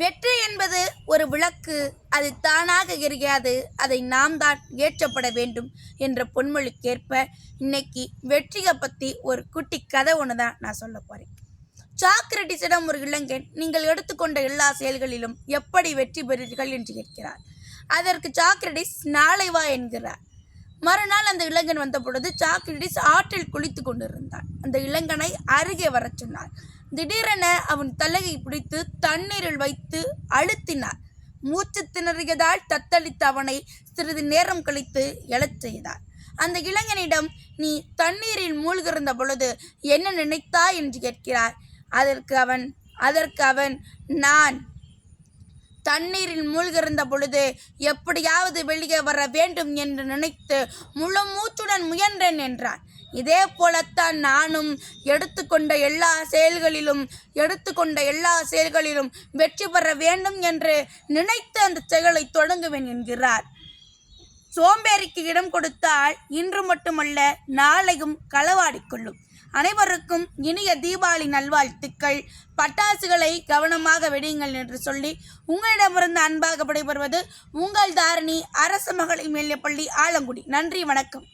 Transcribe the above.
வெற்றி என்பது ஒரு விளக்கு. அது தானாக எரியாது. அதை நாம் தான் ஏற்றப்பட வேண்டும் என்ற பொன்மொழிக்கேற்ப இன்னைக்கு வெற்றியை பற்றி ஒரு குட்டி கதை ஒன்று தான் நான் சொல்ல போகிறேன் சாக்ரட்டிஸிடம் ஒரு இளைஞன். நீங்கள் எடுத்துக்கொண்ட எல்லா செயல்களிலும் எப்படி வெற்றி பெறுவீர்கள் என்று கேட்கிறார். அதற்கு சாக்ரடிஸ் நாளை வா என்கிறார். மறுநாள் அந்த இளைஞன் வந்த பொழுது சாக்ரடிஸ் ஆற்றில் குளித்து கொண்டிருந்தான். அந்த இளைஞனை அருகே வரச் சொன்னார். திடீரென அவன் தலையை பிடித்து தண்ணீரில் வைத்து அழுத்தினார். மூச்சு திணறியதால் தத்தளித்த அவனை சிறிது நேரம் கழித்து எழச் செய்தார். அந்த இளைஞனிடம் நீ தண்ணீரில் மூழ்கிருந்த பொழுது என்ன நினைத்தாய்? என்று கேட்கிறார். அதற்கு அவன் அதற்கு அவன் நான் தண்ணீரில் மூழ்கிருந்த பொழுது எப்படியாவது வெளியே வர வேண்டும் என்று நினைத்து முழு மூச்சுடன் முயன்றேன் என்றான். இதே போலத்தான் நானும் எடுத்துக்கொண்ட எல்லா செயல்களிலும் எடுத்துக்கொண்ட எல்லா செயல்களிலும் வெற்றி பெற வேண்டும் என்று நினைத்து அந்த செயலை தொடங்குவேன் என்கிறார். சோம்பேறிக்கு இடம் கொடுத்தால் இன்று மட்டுமல்ல நாளையும் களவாடிக்கொள்ளும் அனைவருக்கும் இனிய தீபாவளி நல்வாழ்த்துக்கள். பட்டாசுகளை கவனமாக வெடியுங்கள் என்று சொல்லி உங்களிடமிருந்து அன்பாக விடைபெறுவது உங்கள் தாரணி அரசு மகளிர் மேல்நிலைப்பள்ளி ஆலங்குடி. நன்றி வணக்கம்.